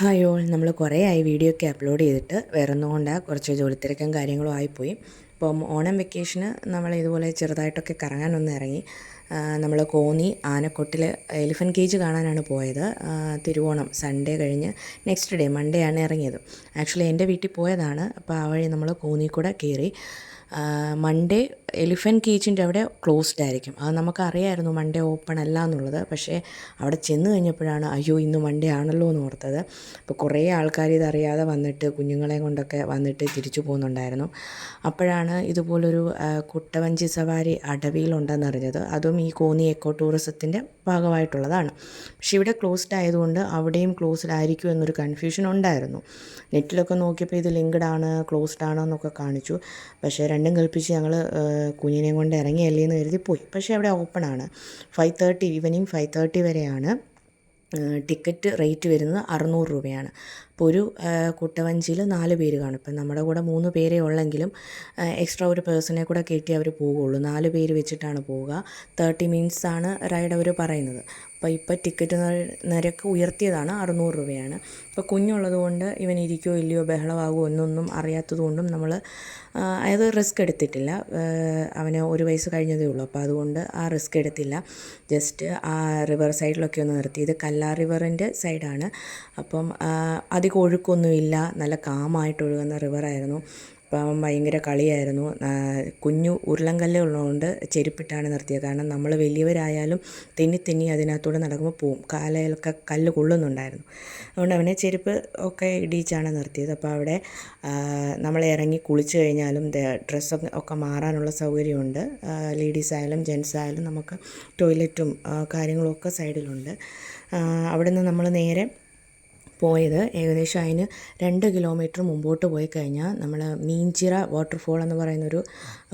Hi all. നമ്മൾ കുറേ ആയി വീഡിയോ ഒക്കെ അപ്ലോഡ് ചെയ്തിട്ട് വേറെ ഒന്നും കൊണ്ടാ കുറച്ച് ജോലിത്തിരക്കും കാര്യങ്ങളും ആയിപ്പോയി. അപ്പം ഓണം വെക്കേഷന് നമ്മൾ ഇതുപോലെ ചെറുതായിട്ടൊക്കെ കറങ്ങാനൊന്ന് ഇറങ്ങി. നമ്മൾ കോന്നി ആനക്കൊട്ടിൽ എലിഫന്റ് കേജ് കാണാനാണ് പോയത്. തിരുവോണം സൺഡേ കഴിഞ്ഞ് നെക്സ്റ്റ് ഡേ മൺഡേ ആണ് ഇറങ്ങിയത്. ആക്ച്വലി എന്റെ വീട്ടിൽ പോയതാണ്. അപ്പോൾ ആ വഴി നമ്മൾ കോന്നി കൂടെ കയറി മൺഡേ എലിഫന്റ് കീച്ചിന്റെ അവിടെ ക്ലോസ്ഡ് ആയിരിക്കും. അത് നമുക്കറിയായിരുന്നു മൺഡേ ഓപ്പൺ അല്ല എന്നുള്ളത്. പക്ഷേ അവിടെ ചെന്ന് കഴിഞ്ഞപ്പോഴാണ് അയ്യോ ഇന്ന് മൺഡേ ആണല്ലോ എന്ന് ഓർത്തത്. അപ്പോൾ കുറേ ആൾക്കാർ ഇതറിയാതെ വന്നിട്ട് കുഞ്ഞുങ്ങളെ കൊണ്ടൊക്കെ വന്നിട്ട് തിരിച്ചു പോകുന്നുണ്ടായിരുന്നു. അപ്പോഴാണ് ഇതുപോലൊരു കുട്ടവഞ്ചി സവാരി അടവിയിലുണ്ടെന്ന് അറിഞ്ഞത്. അതും ഈ കോന്നി എക്കോ ടൂറിസത്തിന്റെ ഭാഗമായിട്ടുള്ളതാണ്. പക്ഷേ ഇവിടെ ക്ലോസ്ഡ് ആയതുകൊണ്ട് അവിടെയും ക്ലോസ്ഡ് ആയിരിക്കും എന്നൊരു കൺഫ്യൂഷൻ ഉണ്ടായിരുന്നു. നെറ്റിലൊക്കെ നോക്കിയപ്പോൾ ഇത് ലിങ്ക്ഡ് ആണ് ക്ലോസ്ഡ് ആണോ എന്നൊക്കെ കാണിച്ചു. പക്ഷേ രണ്ടും കൽപ്പിച്ച് ഞങ്ങൾ കുഞ്ഞിനെയും കൊണ്ട് ഇറങ്ങിയല്ലേ എന്ന് കരുതി പോയി. പക്ഷേ അവിടെ ഓപ്പൺ ആണ്. Five thirty evening five thirty വരെയാണ് ടിക്കറ്റ് റേറ്റ് വരുന്നത് അറുന്നൂറ് രൂപയാണ്. അപ്പോൾ ഒരു കുട്ടവഞ്ചിയിൽ നാല് പേര് കാണും. ഇപ്പം നമ്മുടെ കൂടെ മൂന്ന് പേരേ ഉള്ളെങ്കിലും എക്സ്ട്രാ ഒരു പേഴ്സണെ കൂടെ കയറ്റി അവർ പോവുകയുള്ളൂ. നാല് പേര് വെച്ചിട്ടാണ് പോവുക. തേർട്ടി മിനിറ്റ്സ് ആണ് റൈഡ് അവർ പറയുന്നത്. അപ്പോൾ ഇപ്പോൾ ടിക്കറ്റ് നിരക്ക് ഉയർത്തിയതാണ് അറുന്നൂറ് രൂപയാണ്. ഇപ്പോൾ കുഞ്ഞുള്ളത് കൊണ്ട് ഇവൻ ഇരിക്കുകയോ ഇല്ലയോ ബഹളമാകുമോ എന്നൊന്നും അറിയാത്തത് കൊണ്ടും നമ്മൾ അതായത് റിസ്ക് എടുത്തിട്ടില്ല. അവന് ഒരു വയസ്സ് കഴിഞ്ഞതേ ഉള്ളൂ. അപ്പോൾ അതുകൊണ്ട് ആ റിസ്ക് എടുത്തില്ല. ജസ്റ്റ് ആ റിവർ സൈഡിലൊക്കെ ഒന്ന് നിർത്തി. ഇത് കല്ലാർ റിവറിന്റെ സൈഡാണ് അപ്പം ആ, അധികം ഒഴുക്കൊന്നുമില്ല നല്ല കാമായിട്ട് ഒഴുകുന്ന റിവറായിരുന്നു. അപ്പം ഭയങ്കര കളിയായിരുന്നു. കുഞ്ഞു ഉരുളൻകല്ല് ഉള്ളതുകൊണ്ട് ചെരുപ്പിട്ടാണ് നിർത്തിയത്. കാരണം നമ്മൾ വലിയവരായാലും തെന്നി തെന്നി അതിനകത്തൂടെ നടക്കുമ്പോൾ പോവും. കാലയിലൊക്കെ കല്ല് കൊള്ളുന്നുണ്ടായിരുന്നു. അതുകൊണ്ട് അവനെ ചെരുപ്പ് ഒക്കെ ഇടിയിച്ചാണ് നിർത്തിയത്. അപ്പോൾ അവിടെ നമ്മൾ ഇറങ്ങി കുളിച്ച് കഴിഞ്ഞാലും ഡ്രസ്സൊക്കെ ഒക്കെ മാറാനുള്ള സൗകര്യമുണ്ട്. ലേഡീസ് ആയാലും ജെൻസ് ആയാലും നമുക്ക് ടോയ്ലറ്റും കാര്യങ്ങളും ഒക്കെ സൈഡിലുണ്ട്. അവിടെ നിന്ന് നമ്മൾ നേരെ പോയത് ഏകദേശം അതിന് രണ്ട് കിലോമീറ്റർ മുമ്പോട്ട് പോയി കഴിഞ്ഞാൽ നമ്മൾ മീൻചിറ വാട്ടർഫോൾ എന്ന് പറയുന്നൊരു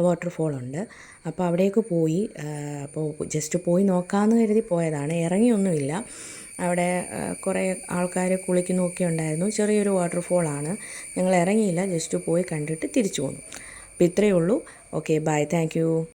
വാട്ടർഫോൾ ഉണ്ട്. അപ്പോൾ അവിടേക്ക് പോയി അപ്പോൾ ജസ്റ്റ് പോയി നോക്കാമെന്ന് കരുതി പോയതാണ്. ഇറങ്ങിയൊന്നുമില്ല. അവിടെ കുറേ ആൾക്കാർ കുളിക്കുന്നൊക്കെ ഉണ്ടായിരുന്നു. ചെറിയൊരു വാട്ടർഫോളാണ് ഞങ്ങൾ ഇറങ്ങിയില്ല. ജസ്റ്റ് പോയി കണ്ടിട്ട് തിരിച്ചു പോന്നു. അപ്പോൾ ഇത്രയേ ഉള്ളൂ. Okay bye thank